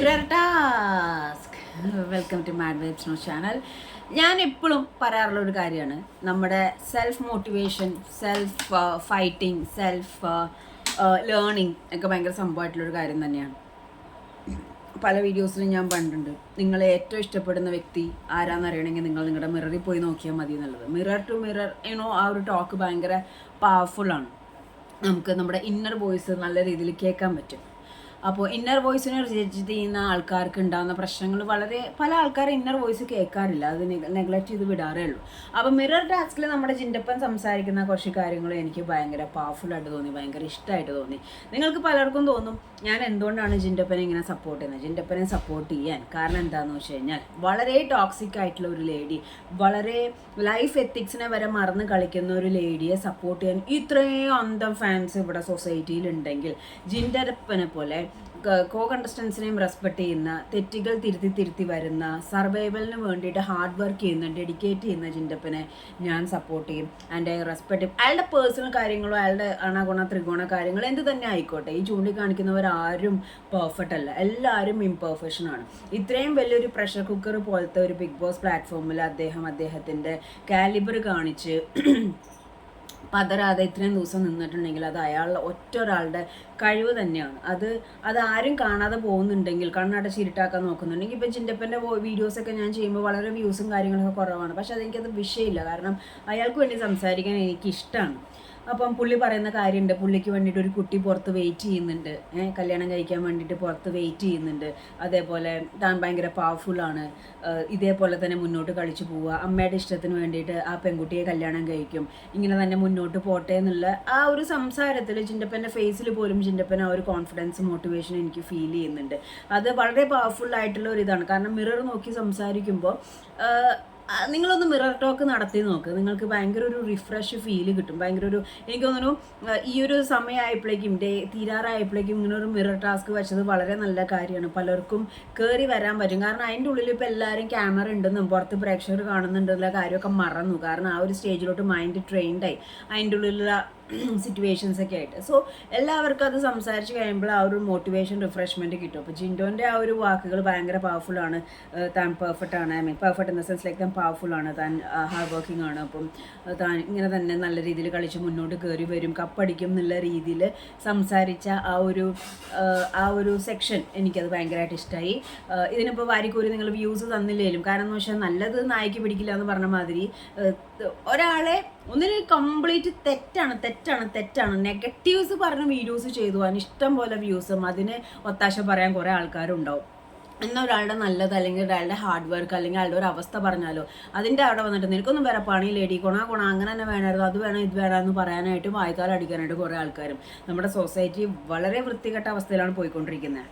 Task welcome to mad vibes channel ഞാൻ എപ്പോഴും പറയാറുള്ള ഒരു കാര്യമാണ്. നമ്മുടെ self motivation self fighting self learning ഒക്കെ ഭയങ്കര സംഭവമായിട്ടുള്ളൊരു കാര്യം തന്നെയാണ്. പല വീഡിയോസിലും ഞാൻ പണ്ടുണ്ട് നിങ്ങൾ ഏറ്റവും ഇഷ്ടപ്പെടുന്ന വ്യക്തി ആരാന്ന് അറിയണമെങ്കിൽ നിങ്ങൾ നിങ്ങളുടെ മിററിൽ പോയി നോക്കിയാൽ മതി എന്നുള്ളത്. മിറർ ടു മിറർ യുനോ ആ ഒരു ടോക്ക് ഭയങ്കര പവർഫുള്ളാണ് നമുക്ക് നമ്മുടെ ഇന്നർ വോയിസ് നല്ല രീതിയിൽ കേൾക്കാൻ പറ്റും. അപ്പോൾ ഇന്നർ വോയിസിനെ റിജക്റ്റ് ചെയ്യുന്ന ആൾക്കാർക്ക് ഉണ്ടാകുന്ന പ്രശ്നങ്ങൾ വളരെ പല ആൾക്കാരും ഇന്നർ വോയിസ് കേൾക്കാറില്ല. അത് നെഗ്ലക്ട് ചെയ്ത് വിടാറേ ഉള്ളൂ. അപ്പോൾ മിറർ ടാസ്കിൽ നമ്മുടെ ജിൻഡപ്പൻ സംസാരിക്കുന്ന കുറച്ച് കാര്യങ്ങൾ എനിക്ക് ഭയങ്കര പവർഫുൾ ആയിട്ട് തോന്നി ഭയങ്കര ഇഷ്ടമായിട്ട് തോന്നി. നിങ്ങൾക്ക് പലർക്കും തോന്നും ഞാൻ എന്തുകൊണ്ടാണ് ജിൻഡപ്പനെ ഇങ്ങനെ സപ്പോർട്ട് ചെയ്യുന്നത്? ജിൻഡപ്പനെ സപ്പോർട്ട് ചെയ്യാൻ. കാരണം എന്താണെന്ന് വെച്ച് കഴിഞ്ഞാൽ വളരെ ടോക്സിക് ആയിട്ടുള്ള ഒരു ലേഡി വളരെ ലൈഫ് എത്തിക്സിനെ വരെ മറന്ന് കളിക്കുന്ന ഒരു ലേഡിയെ സപ്പോർട്ട് ചെയ്യാൻ ഇത്രയും അന്തം ഫാൻസ് ഇവിടെ സൊസൈറ്റിയിൽ ഉണ്ടെങ്കിൽ ജിൻഡപ്പനെ പോലെ കോ കണ്ടസ്റ്റൻസിനെയും റെസ്പെക്ട് ചെയ്യുന്ന തെറ്റുകൾ തിരുത്തി തിരുത്തി വരുന്ന സർവൈവലിന് വേണ്ടിയിട്ട് ഹാർഡ് വർക്ക് ചെയ്യുന്ന ഡെഡിക്കേറ്റ് ചെയ്യുന്ന ജിൻഡപ്പനെ ഞാൻ സപ്പോർട്ട് ചെയ്യും. ആൻഡ് ഐ റെസ്പെക്ട് അയാളുടെ പേഴ്സണൽ കാര്യങ്ങളോ അയാളുടെ അണഗുണ ത്രികോണ കാര്യങ്ങളോ എന്ത് തന്നെ ആയിക്കോട്ടെ ഈ ചൂണ്ടിക്കാണിക്കുന്നവരാരും പെർഫെക്റ്റ് അല്ല. എല്ലാവരും ഇംപെർഫെക്ഷൻ ആണ്. ഇത്രയും വലിയൊരു പ്രഷർ കുക്കർ പോലത്തെ ഒരു ബിഗ് ബോസ് പ്ലാറ്റ്ഫോമിൽ അദ്ദേഹം അദ്ദേഹത്തിന്റെ കാലിബർ കാണിച്ച് പതരാതെ ഇത്രയും ദിവസം നിന്നിട്ടുണ്ടെങ്കിൽ അത് അയാളുടെ ഒറ്റ ഒരാളുടെ കഴിവ് തന്നെയാണ്. അത് അത് ആരും കാണാതെ പോകുന്നുണ്ടെങ്കിൽ കണ്ണടച്ച് ഇരുട്ടാക്കാൻ നോക്കുന്നുണ്ടെങ്കിൽ ഇപ്പം വീഡിയോസ് വീഡിയോസൊക്കെ ഞാൻ ചെയ്യുമ്പോൾ വളരെ വ്യൂസും കാര്യങ്ങളൊക്കെ കുറവാണ്. പക്ഷെ അതെനിക്കത് വിഷയമില്ല. കാരണം അയാൾക്ക് വേണ്ടി സംസാരിക്കാൻ എനിക്ക് ഇഷ്ടമാണ് അപ്പം പുള്ളി പറയുന്ന കാര്യമുണ്ട്. പുള്ളിക്ക് വേണ്ടിയിട്ട് ഒരു കുട്ടി പുറത്ത് വെയിറ്റ് ചെയ്യുന്നുണ്ട്. കല്യാണം കഴിക്കാൻ വേണ്ടിയിട്ട് പുറത്ത് വെയിറ്റ് ചെയ്യുന്നുണ്ട്. അതേപോലെ താൻ ഭയങ്കര പവർഫുള്ളാണ് ഇതേപോലെ തന്നെ മുന്നോട്ട് കളിച്ചു പോവുക. അമ്മയുടെ ഇഷ്ടത്തിന് വേണ്ടിയിട്ട് ആ പെൺകുട്ടിയെ കല്യാണം കഴിക്കും. ഇങ്ങനെ തന്നെ മുന്നോട്ട് പോട്ടെ എന്നുള്ള ആ ഒരു സംസാരത്തിൽ ചിന്റപ്പന്റെ ഫേസിൽ പോലും ചിന്റപ്പൻ ആ ഒരു കോൺഫിഡൻസ് മോട്ടിവേഷൻ എനിക്ക് ഫീൽ ചെയ്യുന്നുണ്ട്. അത് വളരെ പവർഫുൾ ആയിട്ടുള്ള ഒരു ഇതാണ്. കാരണം മിറർ നോക്കി സംസാരിക്കുമ്പോൾ നിങ്ങളൊന്ന് മിറർ ടോക്ക് നടത്തി നോക്ക്. നിങ്ങൾക്ക് ഭയങ്കര ഒരു റിഫ്രഷ് ഫീൽ കിട്ടും. ഭയങ്കര ഒരു എനിക്ക് തോന്നുന്നു ഈ ഒരു സമയമായപ്പോഴേക്കും ഡേ തീരാറായപ്പോഴേക്കും ഇങ്ങനെ ഒരു മിറർ ടാസ്ക് വെച്ചത് വളരെ നല്ല കാര്യമാണ്. പലർക്കും കയറി വരാൻ പറ്റും. കാരണം അതിന്റെ ഉള്ളിൽ ഇപ്പോൾ എല്ലാവരും ക്യാമറ ഉണ്ടെന്നും പുറത്ത് പ്രേക്ഷകർ കാണുന്നുണ്ടെന്നുള്ള കാര്യമൊക്കെ മറന്നു. കാരണം ആ ഒരു സ്റ്റേജിലോട്ട് മൈൻഡ് ട്രെയിൻഡായി അതിന്റെ ഉള്ളിലുള്ള സിറ്റുവേഷൻസ് ഒക്കെ ആയിട്ട്. സോ എല്ലാവർക്കും അത് സംസാരിച്ച് കഴിയുമ്പോൾ ആ ഒരു മോട്ടിവേഷൻ റിഫ്രഷ്മെന്റ് കിട്ടും. അപ്പോൾ ജിൻഡോന്റെ ആ ഒരു വാക്കുകൾ ഭയങ്കര പവർഫുൾ ആണ്. താൻ പെർഫെക്റ്റ് ആണ്. I mean perfect in the sense like താൻ പവർഫുൾ ആണ്. താൻ ഹാർഡ് വർക്കിംഗ് ആണ്. അപ്പം താൻ ഇങ്ങനെ തന്നെ നല്ല രീതിയിൽ കളിച്ച് മുന്നോട്ട് കയറി വരും. കപ്പടിക്കും എന്നുള്ള രീതിയിൽ സംസാരിച്ച ആ ഒരു ആ ഒരു സെക്ഷൻ എനിക്കത് ഭയങ്കരമായിട്ട് ഇഷ്ടമായി ഇതിനിപ്പോൾ വാരിക്കൂരി നിങ്ങൾ വ്യൂസ് തന്നില്ലേലും. കാരണം എന്ന് വെച്ചാൽ നല്ലത് നായിക്ക് പിടിക്കില്ല എന്ന് പറഞ്ഞ മാതിരി ഒരാളെ ഒന്നിന് കംപ്ലീറ്റ് തെറ്റാണ് തെറ്റാണ് തെറ്റാണ്. നെഗറ്റീവ്സ് പറഞ്ഞ വീഡിയോസ് ചെയ്തു. ഇഷ്ടം പോലെ വ്യൂസും അതിന് ഒത്താശ പറയാൻ കുറേ ആൾക്കാരുണ്ടാവും. എന്നാൽ ഒരാളുടെ നല്ലത് അല്ലെങ്കിൽ ഒരാളുടെ ഹാർഡ് വർക്ക് അല്ലെങ്കിൽ അയാളുടെ ഒരു അവസ്ഥ പറഞ്ഞാലോ അതിന്റെ അവിടെ വന്നിട്ട് നിനക്കൊന്നും വേറെ പണി ലേഡി കൊണ കൊണ അങ്ങനെ തന്നെ വേണമായിരുന്നു അത് വേണം ഇത് വേണമെന്ന് പറയാനായിട്ടും അടിക്കാനായിട്ട് കുറേ ആൾക്കാരും നമ്മുടെ സൊസൈറ്റി വളരെ വൃത്തികെട്ട അവസ്ഥയിലാണ് പോയിക്കൊണ്ടിരിക്കുന്നത്.